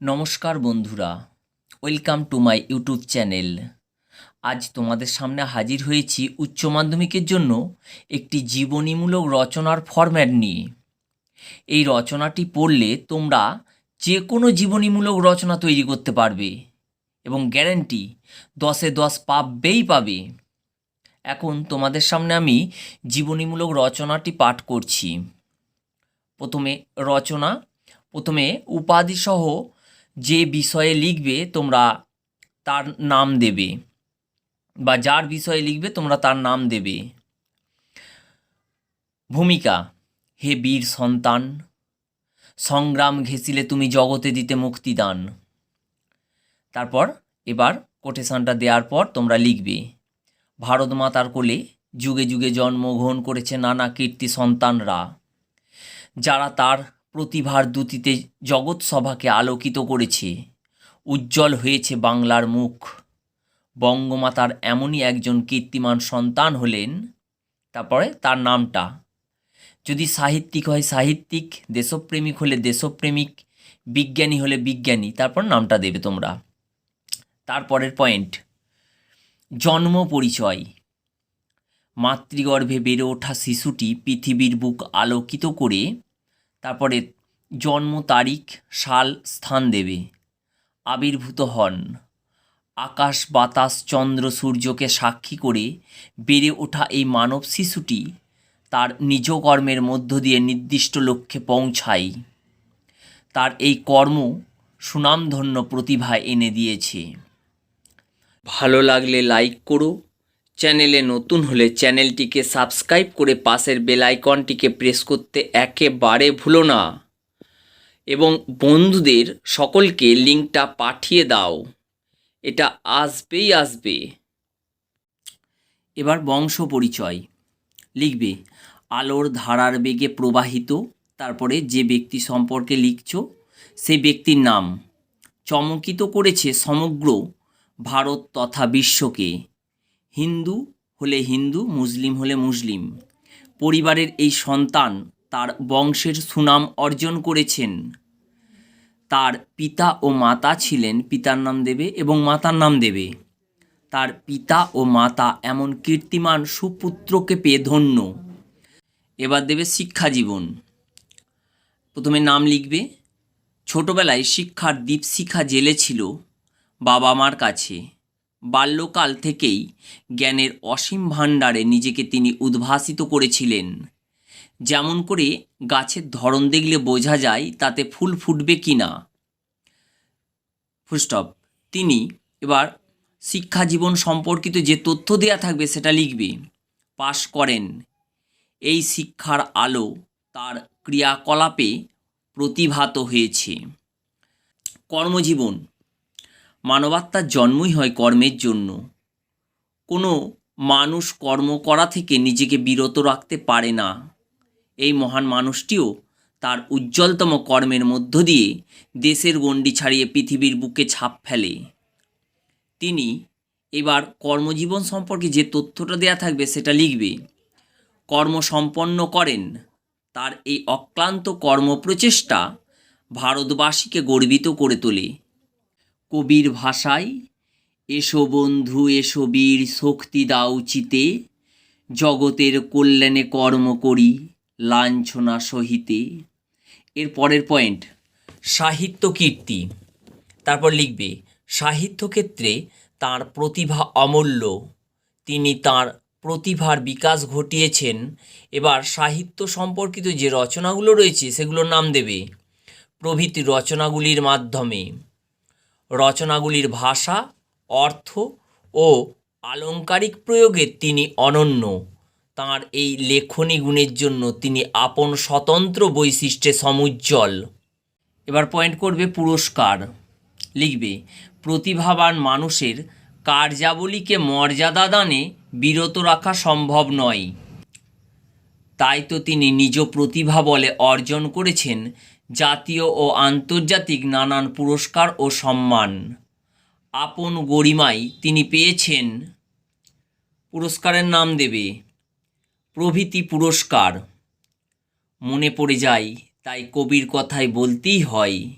নমস্কার বন্ধুরা, welcome to my YouTube channel. আজ তোমাদের সামনে হাজির হয়েছি উচ্চ মাধ্যমিকের জন্য একটি জীবনীমূলক রচনার ফরম্যাট নিয়ে। এই রচনাটি পড়লে তোমরা যে কোনো জীবনীমূলক রচনা তৈরি করতে পারবে এবং গ্যারেন্টি দশে দশ পাবেই পাবে। এখন তোমাদের সামনে আমি জীবনীমূলক রচনাটি পাঠ করছি। প্রথমে রচনা, প্রথমে উপাধিসহ যে বিষয়ে লিখবে, তোমরা তার নাম দেবে। বা যার বিষয়ে লিখবে, তোমরা তার নাম দেবে। ভূমিকা, হে বীর সন্তান, সংগ্রাম ঘেঁষিলে তুমি জগতে দিতে মুক্তিদান। তারপর এবার কোটেশনটা দেওয়ার পর তোমরা লিখবে, ভারত মাতার কোলে যুগে যুগে জন্মগ্রহণ করেছে নানা কীর্তি সন্তানরা, যারা তার প্রতিভার দ্যুতিতে জগৎসভাকে আলোকিত করেছে। উজ্জ্বল হয়েছে বাংলার মুখ। বঙ্গমাতার এমনই একজন কীর্তিমান সন্তান হলেন, তারপরে তার নামটা। যদি সাহিত্যিক হয় সাহিত্যিক, দেশপ্রেমিক হলে দেশপ্রেমিক, বিজ্ঞানী হলে বিজ্ঞানী, তারপর নামটা দেবে তোমরা। তারপরের পয়েন্ট। জন্ম পরিচয়। মাতৃগর্ভে বেড়ে ওঠা শিশুটি পৃথিবীর বুক আলোকিত করে তারপরে জন্ম তারিখ, সাল, স্থান দেবে। আবির্ভূত হন। আকাশ, বাতাস, চন্দ্র, সূর্যকে সাক্ষী করে বেড়ে ওঠা এই মানব শিশুটি তার নিজ কর্মের মধ্য দিয়ে নির্দিষ্ট লক্ষ্যে পৌঁছায়। তার এই কর্ম সুনামধন্য প্রতিভা এনে দিয়েছে। ভালো লাগলে লাইক করো চ্যানেলে নতুন হলে চ্যানেলটিকে সাবস্ক্রাইব করে পাশের বেল আইকনটিকে প্রেস করতে একেবারে ভুলো না। এবং বন্ধুদের সকলকে লিঙ্কটা পাঠিয়ে দাও। এটা আসবেই আসবে। এবার বংশ পরিচয়। লিখবে, আলোর ধারার বেগে প্রবাহিত, তারপরে যে ব্যক্তি সম্পর্কে লিখছ সেই ব্যক্তির নাম। চমকিত করেছে সমগ্র ভারত তথা বিশ্বকে। হিন্দু হলে হিন্দু, মুসলিম হলে মুসলিম। পরিবারের এই সন্তান তার বংশের সুনাম অর্জন করেছেন। তার পিতা ও মাতা ছিলেন পিতার নাম দেবে এবং মাতার নাম দেবে। তার পিতা ও মাতা এমন কীর্তিমান সুপুত্রকে পেয়ে ধন্য। এবার দেবে শিক্ষা জীবন। প্রথমে নাম লিখবে, ছোটবেলায় শিক্ষার দীপশিখা জেলে ছিল বাবা মার কাছে। বাল্যকাল থেকেই জ্ঞানের অসীম ভাণ্ডারে নিজেকে তিনি উদ্ভাসিত করেছিলেন। যেমন করে গাছের ধরন দেখলে বোঝা যায় তাতে ফুল ফুটবে কি না। ফুলস্টপ তিনি এবার শিক্ষা জীবন সম্পর্কিত যে তথ্য দেয়া থাকবে সেটা লিখবে। পাশ করেন। এই শিক্ষার আলো তার ক্রিয়াকলাপে প্রতিভাত হয়েছে। কর্মজীবন। মানবাত্মার জন্মই হয় কর্মের জন্য। কোনো মানুষ কর্ম করা থেকে নিজেকে বিরত রাখতে পারে না। এই মহান মানুষটিও তার উজ্জ্বলতম কর্মের মধ্য দিয়ে দেশের গণ্ডি ছাড়িয়ে পৃথিবীর বুকে ছাপ ফেলে। তিনি এবার কর্মজীবন সম্পর্কে যে তথ্যটা দেয়া থাকবে সেটা লিখবে, কর্ম সম্পন্ন করেন, তার এই অক্লান্ত কর্মপ্রচেষ্টা ভারতবাসীকে গর্বিত করে তোলে। কবির ভাষায়, এসো বন্ধু, এসো বীর, শক্তি দাও চিতে, জগতের কল্যাণে কর্ম করি, লাঞ্ছনা সহিতে। এর পরের পয়েন্ট সাহিত্য কীর্তি। তারপর লিখবে, সাহিত্য ক্ষেত্রে তাঁর প্রতিভা অমূল্য। তিনি তার প্রতিভার বিকাশ ঘটিয়েছেন। এবার সাহিত্য সম্পর্কিত যে রচনাগুলো রয়েছে, সেগুলোর নাম দেবে, প্রভৃতি রচনাগুলির মাধ্যমে। রচনাগুলির ভাষা, অর্থ ও আলংকারিক প্রয়োগে তিনি অনন্য। তাঁর এই লেখনী গুণের জন্য তিনি আপন স্বতন্ত্র বৈশিষ্ট্যে সমুজ্জ্বল। এবার পয়েন্ট করবে পুরস্কার। লিখবে, প্রতিভাবান মানুষের কার্যাবলীকে মর্যাদা দানে বিরত রাখা সম্ভব নয়। তাই তো তিনি নিজ প্রতিভা বলে অর্জন করেছেন জাতীয় ও আন্তর্জাতিক নানান পুরস্কার ও সম্মান। আপন গরিমায় তিনি পেয়েছেন। পুরস্কারের নাম দেবে, প্রভৃতি পুরস্কার। মনে পড়ে যায়, তাই কবির কথায় বলতেই হয়।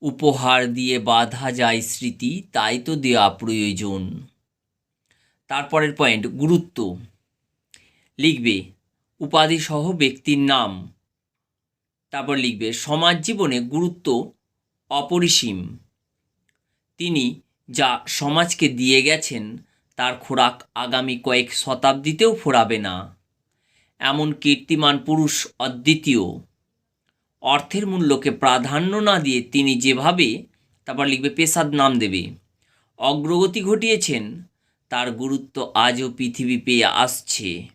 উপহার দিয়ে বাঁধা যায় স্মৃতি, তাই তো দেওয়া প্রয়োজন। তারপরের পয়েন্ট গুরুত্ব। লিখবে, উপাধিসহ ব্যক্তির নাম। তারপর লিখবে, সমাজ জীবনে গুরুত্ব অপরিসীম। তিনি যা সমাজকে দিয়ে গেছেন, তার খোরাক আগামী কয়েক শতাব্দীতেও ফোরাবে না। এমন কীর্তিমান পুরুষ অদ্বিতীয়। অর্থের মূল্যকে প্রাধান্য না দিয়ে তিনি যেভাবে, তারপর লিখবে, পেশাদ নাম দেবে। অগ্রগতি ঘটিয়েছেন, তার গুরুত্ব আজও পৃথিবী পেয়ে আসছে।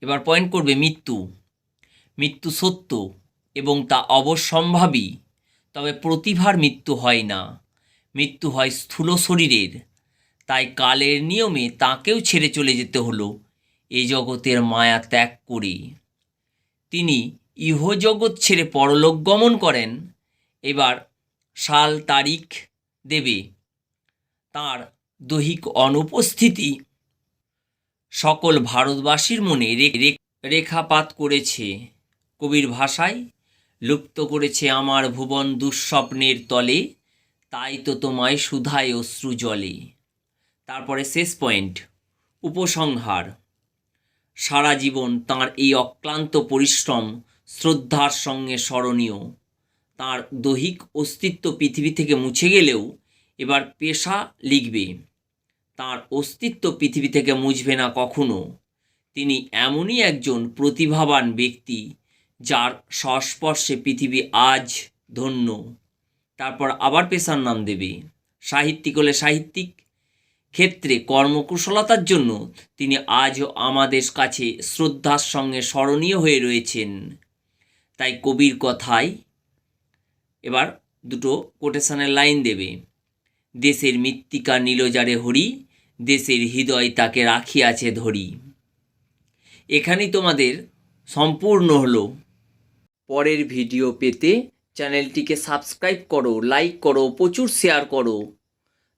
এবার পয়েন্ট করবে মৃত্যু। মৃত্যু সত্য এবং তা অবশ্যম্ভাবী, তবে প্রতিভার মৃত্যু হয় না। মৃত্যু হয় স্থূল শরীরের। তাই কালের নিয়মে তাকেও ছেড়ে চলে যেতে হলো এই জগতের মায়া ত্যাগ করে। তিনি ইহজগৎ ছেড়ে পরলোক গমন করেন। এবার সাল তারিখ দেবে। তার দৈহিক অনুপস্থিতি সকল ভারতবাসীর মনে রেখাপাত করেছে। কবির ভাষায়, লুপ্ত করেছে আমার ভুবন দুঃস্বপ্নের তলে, তাই তো তোমায় সুধায় অশ্রু জলে। তারপরে শেষ পয়েন্ট, উপসংহার। সারা জীবন তাঁর এই অক্লান্ত পরিশ্রম শ্রদ্ধার সঙ্গে স্মরণীয়। তাঁর দৈহিক অস্তিত্ব পৃথিবী থেকে মুছে গেলেও এবার পেশা লিখবে। তাঁর অস্তিত্ব পৃথিবী থেকে মুছবে না কখনো। তিনি এমনই একজন প্রতিভাবান ব্যক্তি যার সংস্পর্শে পৃথিবী আজ ধন্য। তারপর আবার পেশার নাম দেবে। সাহিত্যিক হলে সাহিত্যিক, ক্ষেত্রে কর্মকুশলতার জন্য তিনি আজও আমাদের কাছে শ্রদ্ধার সঙ্গে স্মরণীয় হয়ে রয়েছেন। তাই কবির কথায় এবার দুটো কোটেশনের লাইন দেবে। দেশের মৃত্তিকা নীলজারে হরি, দেশের হৃদয় তাকে রাখিয়াছে ধরি। এখানেই তোমাদের সম্পূর্ণ হলো। পরের ভিডিও পেতে চ্যানেলটিকে সাবস্ক্রাইব করো লাইক করো, প্রচুর শেয়ার করো।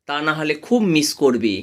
তা না হলে খুব মিস করবে।